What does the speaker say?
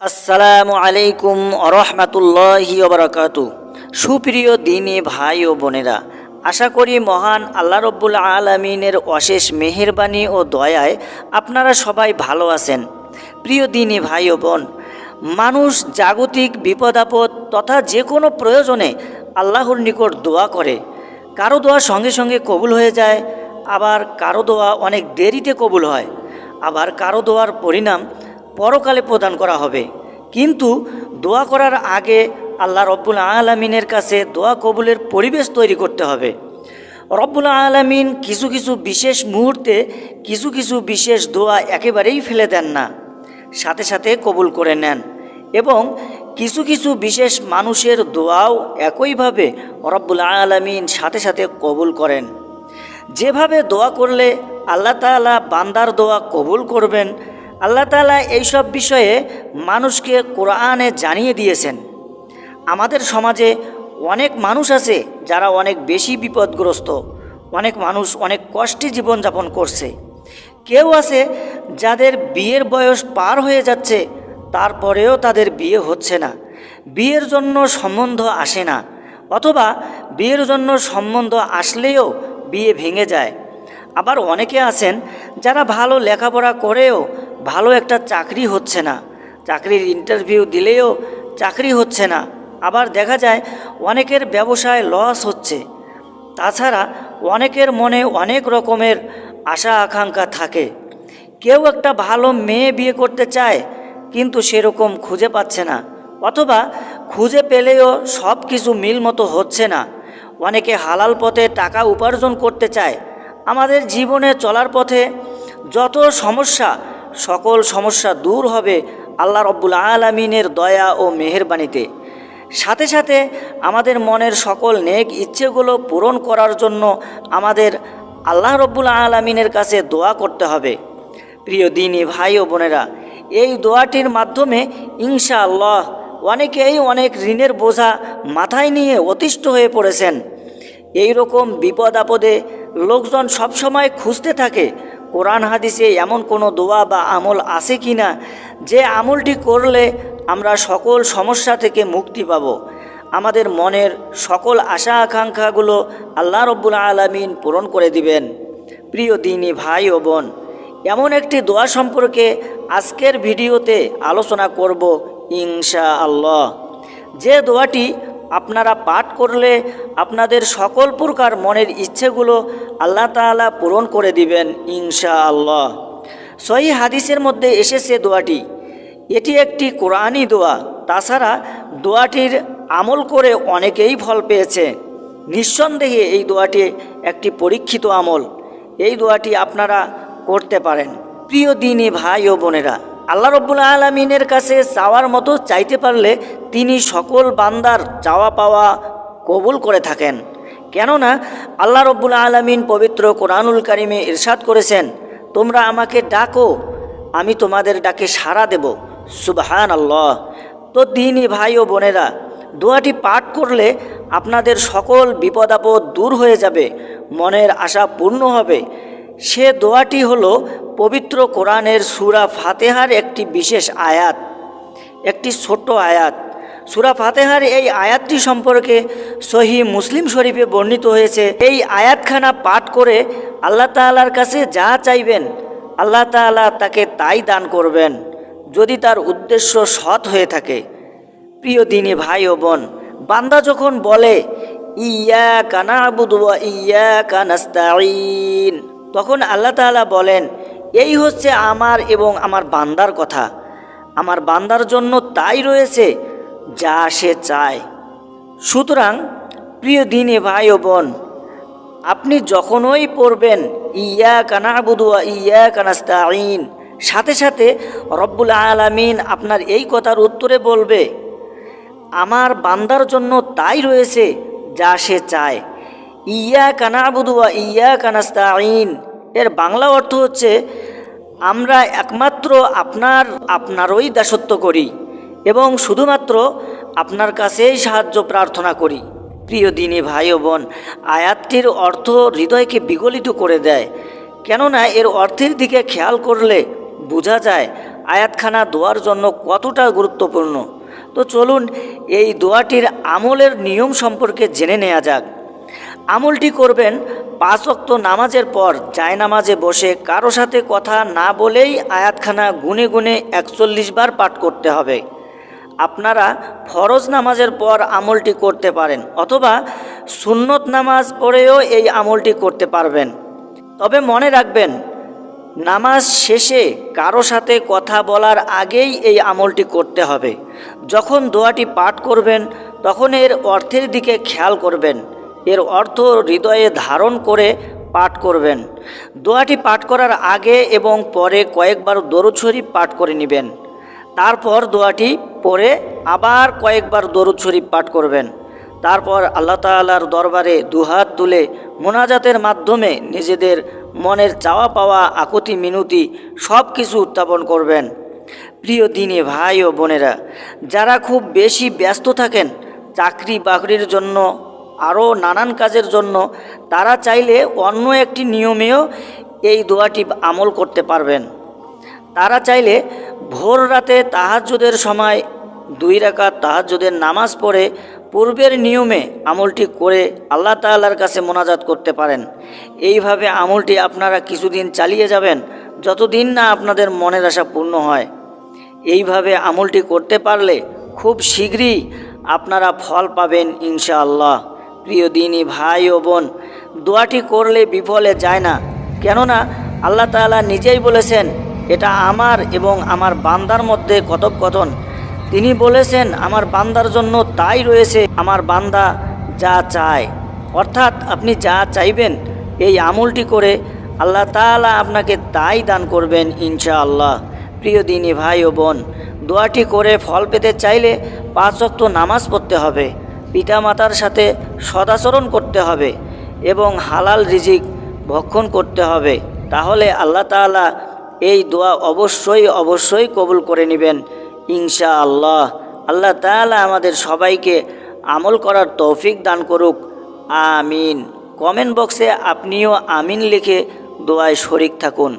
আসসালামু আলাইকুম রহমাতুল্লাহি ওবরাকাতু সুপ্রিয় দিনী ভাই ও বোনেরা, আশা করি মহান আল্লাহ রব্বুল আলমিনের অশেষ মেহেরবানি ও দয়ায় আপনারা সবাই ভালো আছেন। প্রিয় দিনী ভাই ও বোন, মানুষ জাগতিক বিপদ আপদ তথা যে কোনো প্রয়োজনে আল্লাহর নিকট দোয়া করে। কারও দোয়া সঙ্গে সঙ্গে কবুল হয়ে যায়, আবার কারও দোয়া অনেক দেরিতে কবুল হয়। আবার কারও দোয়ার পরিণাম পরকালে প্রদান করা হবে। কিন্তু দোয়া করার আগে আল্লাহ রব্বুল আলমিনের কাছে দোয়া কবুলের পরিবেশ তৈরি করতে হবে। রব্বুল আলমিন কিছু কিছু বিশেষ মুহূর্তে কিছু কিছু বিশেষ দোয়া একেবারেই ফেলে দেন না। সাথে সাথে কবুল করে নেন এবং কিছু কিছু বিশেষ মানুষের দোয়াও একইভাবে রব্বুল আলমিন সাথে সাথে কবুল করেন। যেভাবে দোয়া করলে আল্লাহ তাআলা বান্দার দোয়া কবুল করবেন আল্লাহ তাআলা এইসব বিষয়ে মানুষকে কোরআনে জানিয়ে দিয়েছেন। আমাদের সমাজে অনেক মানুষ আছে যারা অনেক বেশি বিপদগ্রস্ত, অনেক মানুষ অনেক কষ্টে জীবনযাপন করছে। কেউ আছে যাদের বিয়ের বয়স পার হয়ে যাচ্ছে, তারপরেও তাদের বিয়ে হচ্ছে না। বিয়ের জন্য সম্বন্ধ আসে না, অথবা বিয়ের জন্য সম্বন্ধ আসলেও বিয়ে ভেঙে যায়। আবার অনেকে আছেন যারা ভালো লেখাপড়া করেও ভালো একটা চাকরি হচ্ছে না। চাকরির ইন্টারভিউ দিলেও চাকরি হচ্ছে না। আবার দেখা যায় অনেকের ব্যবসায় লস হচ্ছে। তাছাড়া অনেকের মনে অনেক রকমের আশা আকাঙ্ক্ষা থাকে। কেউ একটা ভালো মেয়ে বিয়ে করতে চায়, কিন্তু সেরকম খুঁজে পাচ্ছে না। অথবা খুঁজে পেলেও সব কিছু মিল মতো হচ্ছে না। অনেকে হালাল পথে টাকা উপার্জন করতে চায়। আমাদের জীবনে চলার পথে যত সমস্যা সকল সমস্যা দূর হবে আল্লাহ রব্বুল আলমিনের দয়া ও মেহেরবানিতে। সাথে সাথে আমাদের মনের সকল নেক ইচ্ছেগুলো পূরণ করার জন্য আমাদের আল্লাহ রব্বুল আলমিনের কাছে দোয়া করতে হবে। প্রিয় দিনী ভাই ও বোনেরা, এই দোয়াটির মাধ্যমে ইনশা আল্লাহ অনেকেই অনেক ঋণের বোঝা মাথায় নিয়ে অতিষ্ঠ হয়ে পড়েছেন। এই রকম বিপদ আপদে লোকজন সবসময় খুঁজতে থাকে কোরআন হাদিসে এমন কোনো দোয়া বা আমল আছে কি না? যে আমলটি করলে আমরা সকল সমস্যা থেকে মুক্তি পাব। আমাদের মনের সকল আশা আকাঙ্ক্ষাগুলো আল্লাহ রব্বুল আলমিন পূরণ করে দিবেন। প্রিয় দিনী ভাই ও বোন, এমন একটি দোয়া সম্পর্কে আজকের ভিডিওতে আলোচনা করব ইনশা আল্লাহ যে দোয়াটি আপনারা পাঠ করলে আপনাদের সকল প্রকার মনের ইচ্ছেগুলো আল্লাহ তাআলা পূরণ করে দিবেন ইনশা আল্লাহ সহি হাদিসের মধ্যে এসেছে দোয়াটি। এটি একটি কোরআনই দোয়া। তাছাড়া দোয়াটির আমল করে অনেকেই ফল পেয়েছে। নিঃসন্দেহে এই দোয়াটি একটি পরীক্ষিত আমল। এই দোয়াটি আপনারা করতে পারেন। প্রিয় দিনী ভাই ও বোনেরা আল্লাহ রব্বুল আলমিনের কাছে চাওয়ার মতো চাইতে পারলে তিনি সকল বান্দার চাওয়া পাওয়া কবুল করে থাকেন। কেননা আল্লাহ রব্বুল আলমিন পবিত্র কোরআনুল কারিমে ইরশাদ করেছেন, তোমরা আমাকে ডাকো, আমি তোমাদের ডাকে সাড়া দেব। সুবহান আল্লাহ তো দিনই ভাই ও বোনেরা, দোয়াটি পাঠ করলে আপনাদের সকল বিপদ আপদ দূর হয়ে যাবে, মনের আশা পূর্ণ হবে। সে দোয়াটি হল পবিত্র কোরআনের সুরা ফাতেহার একটি বিশেষ আয়াত, একটি ছোট্ট আয়াত। সুরা ফাতেহার এই আয়াতটি সম্পর্কে সহি মুসলিম শরীফে বর্ণিত হয়েছে। এই আয়াতখানা পাঠ করে আল্লাহ তাআলার কাছে যা চাইবেন, আল্লাহ তাআলা তাকে তাই দান করবেন, যদি তার উদ্দেশ্য সৎ হয়ে থাকে। প্রিয় দিনী ভাই ও বোন, বান্দা যখন বলে, ইয়া কানা আবুদুয়া ইয়া কানাস্তাইন তখন আল্লাহ তাআলা বলেন, এই হচ্ছে আমার এবং আমার বান্দার কথা। আমার বান্দার জন্য তাই রয়েছে যা সে চায়। সুতরাং, প্রিয় দিনে ভাই ও বোন, আপনি যখনই পড়বেন ইয়া কানা বুধুয়া ইয়া কানাস্তাইন সাথে সাথে রব্বুল আলামিন আপনার এই কথার উত্তরে বলবে, আমার বান্দার জন্য তাই রয়েছে যা সে চায়। ইয়া কানা বুধুয়া ইয়া কানাস্তাইন এর বাংলা অর্থ হচ্ছে, আমরা একমাত্র আপনার, আপনারই দাসত্ব করি এবং শুধুমাত্র আপনার কাছেই সাহায্য প্রার্থনা করি। প্রিয় দিনী ভাই ও বোন, আয়াতটির অর্থ হৃদয়কে বিগলিত করে দেয়। কেননা এর অর্থের দিকে খেয়াল করলে বোঝা যায় আয়াতখানা দোয়ার জন্য কতটা গুরুত্বপূর্ণ। তো চলুন এই দোয়াটির আমলের নিয়ম সম্পর্কে জেনে নেওয়া যাক। আমলটি করবেন পাঁচ অক্ত নামাজের পর জায়নামাজে বসে কারও সাথে কথা না বলেই আয়াতখানা গুনে গুনে একচল্লিশ বার পাঠ করতে হবে। আপনারা ফরজ নামাজের পর আমলটি করতে পারেন অথবা সুন্নত নামাজ পড়েও এই আমলটি করতে পারবেন। তবে মনে রাখবেন, নামাজ শেষে কারও সাথে কথা বলার আগেই এই আমলটি করতে হবে। যখন দোয়াটি পাঠ করবেন, তখন এর অর্থের দিকে খেয়াল করবেন। এর অর্থ হৃদয়ে ধারণ করে পাঠ করবেন। দোয়াটি পাঠ করার আগে এবং পরে কয়েকবার দরুদ শরীফ পাঠ করে নেবেন। তারপর দোয়াটি পড়ে আবার কয়েকবার দরুদ শরীফ পাঠ করবেন। তারপর আল্লাহ তাআলার দরবারে দুহাত তুলে মোনাজাতের মাধ্যমে নিজেদের মনের চাওয়া পাওয়া আকুতি মিনতি সব কিছু উত্থাপন করবেন। প্রিয় দিনে ভাই ও বোনেরা, যারা খুব বেশি ব্যস্ত থাকেন চাকরি বাকরির জন্য আরও নানান কাজের জন্য তারা চাইলে অন্য একটি নিয়মেও এই দোয়াটি আমল করতে পারবেন। তারা চাইলে ভোর রাতে তাহাজ্জুদের সময় দুই রাকাত তাহাজ্জুদের নামাজ পড়ে পূর্বের নিয়মে আমলটি করে আল্লাহ তাআলার কাছে মোনাজাত করতে পারেন। এইভাবে আমলটি আপনারা কিছুদিন চালিয়ে যাবেন, যতদিন না আপনাদের মনের আশা পূর্ণ হয়। এইভাবে আমলটি করতে পারলে খুব শীঘ্রই আপনারা ফল পাবেন ইনশাআল্লাহ। প্রিয় দিনী ভাই ও বোন, দোয়াটি করলে বিফলে যায় না। কেননা আল্লাহ তাআলা নিজেই বলেছেন, এটা আমার এবং আমার বান্দার মধ্যে কথোপকথন। তিনি বলেছেন, আমার বান্দার জন্য তাই রয়েছে, আমার বান্দা যা চায়। অর্থাৎ আপনি যা চাইবেন, এই আমলটি করে আল্লাহ তাআলা আপনাকে তাই দান করবেন ইনশাআল্লাহ। প্রিয় দিনী ভাই ও বোন, দোয়াটি করে ফল পেতে চাইলে পাঁচ ওয়াক্ত নামাজ পড়তে হবে। পিতামাতার সাথে সদাচরণ করতে হবে এবং হালাল রিজিক ভক্ষণ করতে হবে, তাহলে আল্লাহ তাআলা এই দোয়া অবশ্যই অবশ্যই কবুল করে নেবেন ইনশা আল্লাহ আল্লাহ তাআলা আমাদের সবাইকে আমল করার তৌফিক দান করুক। আমিন। কমেন্ট বক্সে আপনিও আমিন লিখে দোয়ায় শরিক থাকুন।